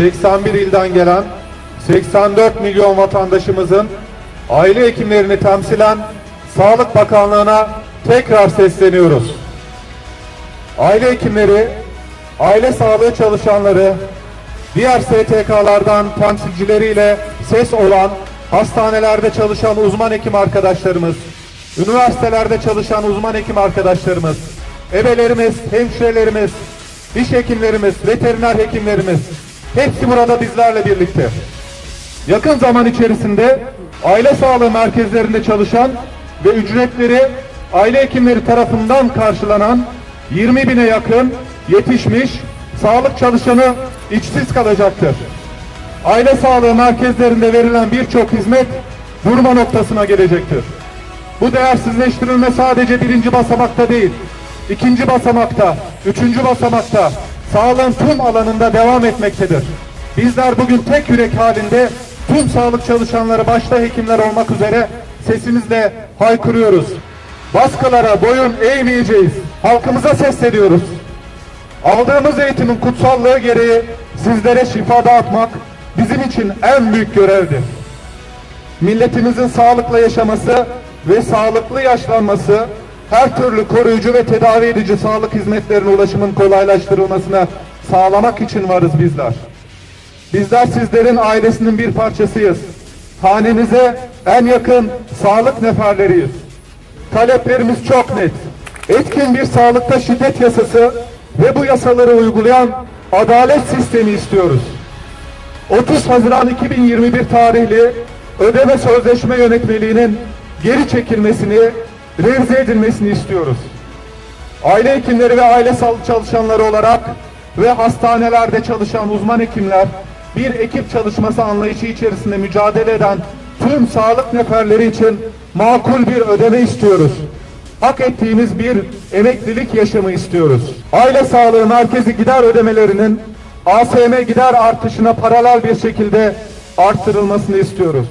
81 ilden gelen 84 milyon vatandaşımızın aile hekimlerini temsilen Sağlık Bakanlığı'na tekrar sesleniyoruz. Aile hekimleri, aile sağlığı çalışanları, diğer STK'lardan temsilcileriyle ses olan hastanelerde çalışan uzman hekim arkadaşlarımız, üniversitelerde çalışan uzman hekim arkadaşlarımız, ebelerimiz, hemşirelerimiz, diş hekimlerimiz, veteriner hekimlerimiz hepsi burada bizlerle birlikte. Yakın zaman içerisinde aile sağlığı merkezlerinde çalışan ve ücretleri aile hekimleri tarafından karşılanan 20 bine yakın yetişmiş sağlık çalışanı işsiz kalacaktır. Aile sağlığı merkezlerinde verilen birçok hizmet durma noktasına gelecektir. Bu değersizleştirilme sadece birinci basamakta değil, ikinci basamakta, üçüncü basamakta, sağlığın tüm alanında devam etmektedir. Bizler bugün tek yürek halinde tüm sağlık çalışanları başta hekimler olmak üzere sesimizle haykırıyoruz. Baskılara boyun eğmeyeceğiz. Halkımıza sesleniyoruz. Aldığımız eğitimin kutsallığı gereği sizlere şifa dağıtmak bizim için en büyük görevdir. Milletimizin sağlıkla yaşaması ve sağlıklı yaşlanması, her türlü koruyucu ve tedavi edici sağlık hizmetlerine ulaşımın kolaylaştırılmasına sağlamak için varız bizler. Bizler sizlerin ailesinin bir parçasıyız. Hanenize en yakın sağlık neferleriyiz. Taleplerimiz çok net. Etkin bir sağlıkta şiddet yasası ve bu yasaları uygulayan adalet sistemi istiyoruz. 30 Haziran 2021 tarihli ödeme sözleşme yönetmeliğinin geri çekilmesini, revize edilmesini istiyoruz. Aile hekimleri ve aile sağlık çalışanları olarak ve hastanelerde çalışan uzman hekimler bir ekip çalışması anlayışı içerisinde mücadele eden tüm sağlık neferleri için makul bir ödeme istiyoruz. Hak ettiğimiz bir emeklilik yaşamı istiyoruz. Aile sağlığı merkezi gider ödemelerinin ASM gider artışına paralel bir şekilde arttırılmasını istiyoruz.